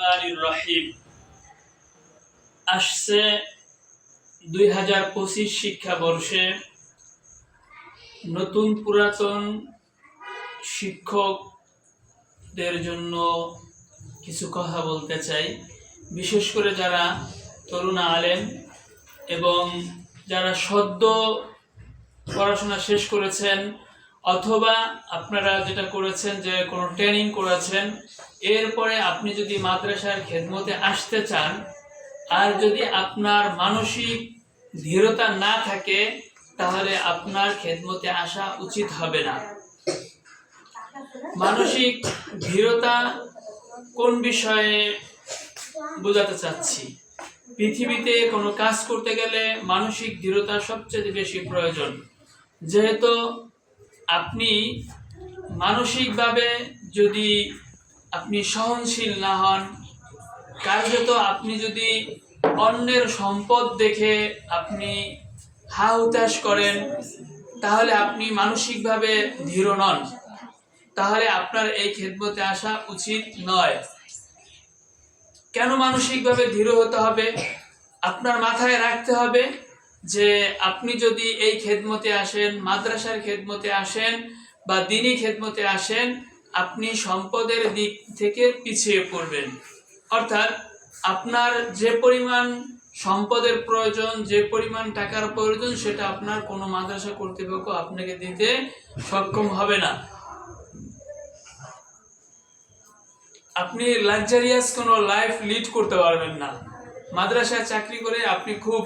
রহমানির রহিম। আসছে দুই হাজার পঁচিশ শিক্ষাবর্ষে নতুন পুরাতন শিক্ষকদের জন্য কিছু কথা বলতে চাই। বিশেষ করে যারা তরুণ আলেম এবং যারা সদ্য পড়াশোনা শেষ করেছেন অথবা আপনারা যেটা করেছেন যে কোনো ট্রেনিং করেছেন, এরপরে আপনি যদি মাদ্রাসার খেদমতে আসতে চান, আর যদি আপনার মানসিক না থাকে, তাহলে আপনার খেদমতে আসা উচিত হবে না। মানসিক কোন বিষয়ে বোঝাতে চাচ্ছি? পৃথিবীতে কোনো কাজ করতে গেলে মানসিক দৃঢ়তা সবচেয়ে বেশি প্রয়োজন। যেহেতু আপনি মানসিকভাবে যদি আপনি সহনশীল না হন, কার্যত আপনি যদি অন্যের সম্পদ দেখে আপনি হা হুতাশ করেন, তাহলে আপনি মানসিকভাবে দৃঢ় নন। তাহলে আপনার এই খেদমতে আসা উচিত নয়। কেন মানসিকভাবে দৃঢ় হতে হবে? আপনার মাথায় রাখতে হবে যে আপনি যদি এই খেদমতে আসেন, মাদ্রাসার খেদমতে আসেন বা দিনী খেদমতে আসেন, আপনি সম্পদের দিক থেকে পিছিয়ে পড়বেন। অর্থাৎ আপনার যে পরিমাণ সম্পদের প্রয়োজন, যে পরিমাণ টাকার প্রয়োজন, সেটা আপনার কোনো মাদ্রাসা কর্তৃপক্ষ আপনাকে দিতে সক্ষম হবে না। আপনি লাক্সারিয়াস কোনো লাইফ লিড করতে পারবেন না। মাদ্রাসায় চাকরি করে আপনি খুব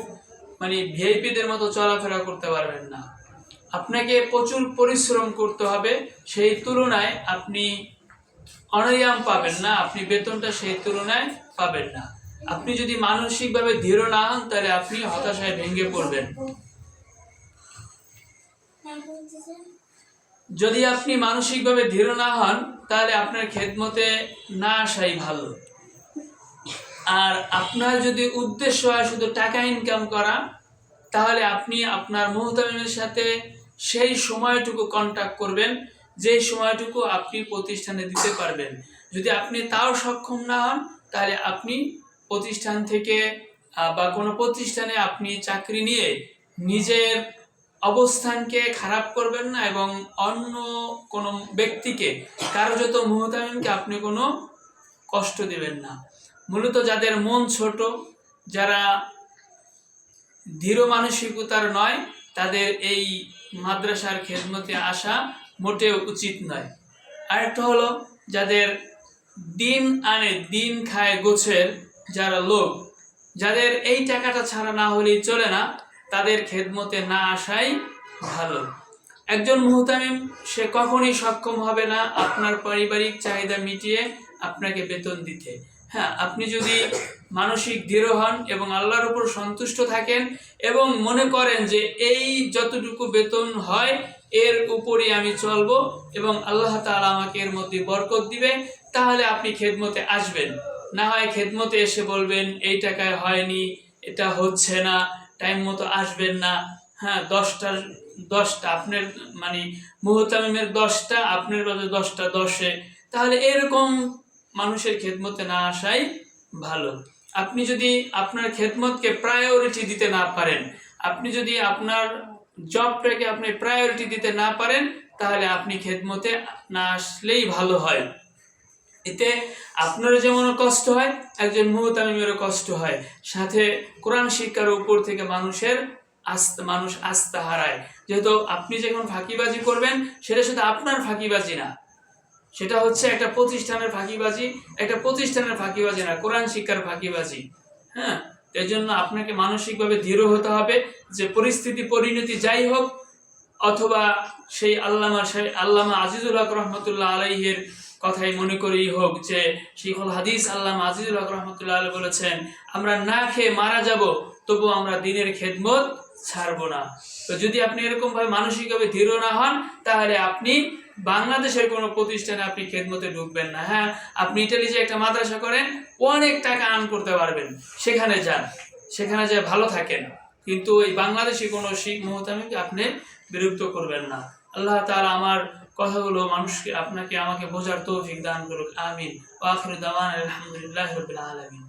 মানে ভিআইপিদের মতো চলাফেরা করতে পারবেন না। আপনাকে প্রচুর পরিশ্রম করতে হবে, সেই তুলনায় আপনি অনায়াম পাবেন না, আপনি বেতনটা সেই তুলনায় পাবেন না। আপনি যদি মানসিকভাবে দৃঢ় না হন, তাহলে আপনি হতাশায় ভেঙে পড়বেন। যদি আপনি মানসিকভাবে দৃঢ় না হন, তাহলে আপনার খেদমতে না আসাই ভালো। আর আপনার যদি উদ্দেশ্য হয় শুধু টাকা ইনকাম করা, তাহলে আপনি আপনার মুহতামিমের সাথে সেই সময়টুকু কন্ট্যাক্ট করবেন যেই সময়টুকু আপনি প্রতিষ্ঠানে দিতে পারবেন। যদি আপনি তাও সক্ষম না হন, তাহলে আপনি প্রতিষ্ঠান থেকে বা কোনো প্রতিষ্ঠানে আপনি চাকরি নিয়ে নিজের অবস্থানকে খারাপ করবেন না এবং অন্য কোনো ব্যক্তিকে কারও যত মুহতামিমকে আপনি কোনো কষ্ট দেবেন না। মূলত যাদের মন ছোট, যারা দৃঢ় মানসিকতার নয়, তাদের এই মাদ্রাসার খেদমতে আসা মোটেও উচিত নয়। আরেকটা হলো, যাদের দিন আনে দিন খায় গোছের যারা লোক, যাদের এই টাকাটা ছাড়া না হলেই চলে না, তাদের খেদমতে না আসাই ভালো। একজন মুহতামিম, সে কখনই সক্ষম হবে না আপনার পারিবারিক চাহিদা মিটিয়ে আপনাকে বেতন দিতে। হ্যাঁ আপনি যদি মানসিক দৃঢ় হন এবং আল্লাহর উপর সন্তুষ্ট থাকেন এবং মনে করেন যে এই যতটুকু বেতন হয়, এর উপরই আমি চলবো এবং আল্লাহ তাআলা আমাকে এর মধ্যে বরকত দিবে, তাহলে আপনি খেদমতে আসবেন। না হয় খেদমতে এসে বলবেন, এই টাকায় হয়নি, এটা হচ্ছে না, টাইম মতো আসবেন না। হ্যাঁ দশটার দশটা, আপনার মানে মুহতামিমের দশটা, আপনার বাজে দশটা দশে। তাহলে এরকম মানুষের খেদমতে না আসাই ভালো। আপনি যদি আপনার খেদমতকে প্রায়োরিটি দিতে না পারেন, আপনি যদি আপনার জবটাকে আপনি প্রায়োরিটি দিতে না পারেন, তাহলে আপনি খেদমতে না আসলেই ভালো হয়। এতে আপনারও যেমন কষ্ট হয়, একজন মুহতামিমেরও কষ্ট হয়। সাথে কোরআন শিক্ষার উপর থেকে মানুষের আস্থা, মানুষ আস্থা হারায়। যেহেতু আপনি যখন ফাঁকিবাজি করবেন, সেটা শুধু আপনার ফাঁকিবাজি না সেটা হচ্ছে একটা প্রতিষ্ঠানের ফাঁকিবাজি, একটা প্রতিষ্ঠানের ফাঁকিবাজি না, কোরআন শিক্ষার ফাঁকিবাজি। হ্যাঁ? এই জন্য আপনাকে মানসিকভাবে দৃঢ় হতে হবে যে পরিস্থিতি, পরিণতি যাই হোক, অথবা সেই আল্লামা সেই আল্লামা আজিজুল হক রহমতুল্লাহ আলাইহের কথাই মনে করেই হোক যে শিখুল হাদিস আল্লামা আজিজুল হক রহমতুল্লাহ আলাই বলেছেন, আমরা না খেয়ে মারা যাব তবু আমরা দিনের খেদমত ছাড়বো না। তো যদি আপনি এরকম ভাবে মানসিকভাবে দৃঢ় না হন, তাহলে আপনি বাংলাদেশের কোনো প্রতিষ্ঠানে আপনি খেদমতে ঢুকবেন না। হ্যাঁ আপনি ইটালি যে একটা মাদ্রাসা করেন, অনেক টাকা আর্ন করতে পারবেন। সেখানে যান, সেখানে যে ভালো থাকেন। কিন্তু ওই বাংলাদেশি কোনো শিখ মোহতামিকে আপনি বিরক্ত করবেন না। আল্লাহ তাআলা আমার কথাগুলো মানুষকে, আপনাকে আমাকে বোঝার তৌফিক দান করুক। আমিন। ওয়াখির আলহামদুলিল্লাহ আলমিন।